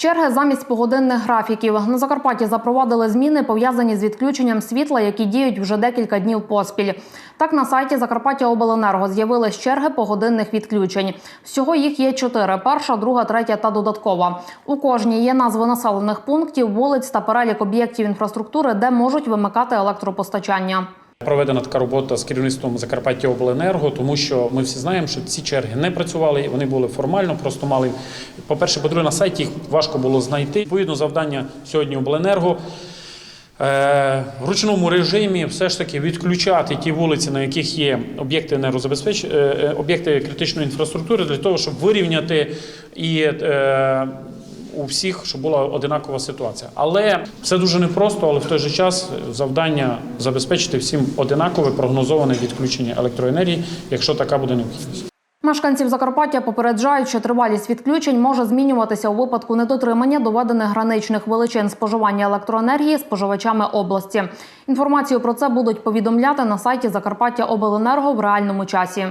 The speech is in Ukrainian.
Черги замість погодинних графіків на Закарпатті запровадили зміни, пов'язані з відключенням світла, які діють вже декілька днів поспіль. Так на сайті Закарпаття Обленерго з'явились черги погодинних відключень. Всього їх є чотири: перша, друга, третя та додаткова. У кожній є назви населених пунктів, вулиць та перелік об'єктів інфраструктури, де можуть вимикати електропостачання. Проведена така робота з керівництвом Закарпаття Обленерго, тому що ми всі знаємо, що ці черги не працювали, вони були формально, просто мали. По-перше, по-друге, на сайті їх важко було знайти. Відповідно, завдання сьогодні Обленерго. е, В ручному режимі все ж таки відключати ті вулиці, на яких є об'єкти нерозабезпеч... е, е, об'єкти критичної інфраструктури, для того, щоб вирівняти і у всіх, щоб була одинакова ситуація. Але все дуже непросто, але в той же час завдання забезпечити всім одинакове прогнозоване відключення електроенергії, якщо така буде необхідність. Мешканців Закарпаття попереджають, що тривалість відключень може змінюватися у випадку недотримання доведених граничних величин споживання електроенергії споживачами області. Інформацію про це будуть повідомляти на сайті Закарпаття Обленерго в реальному часі.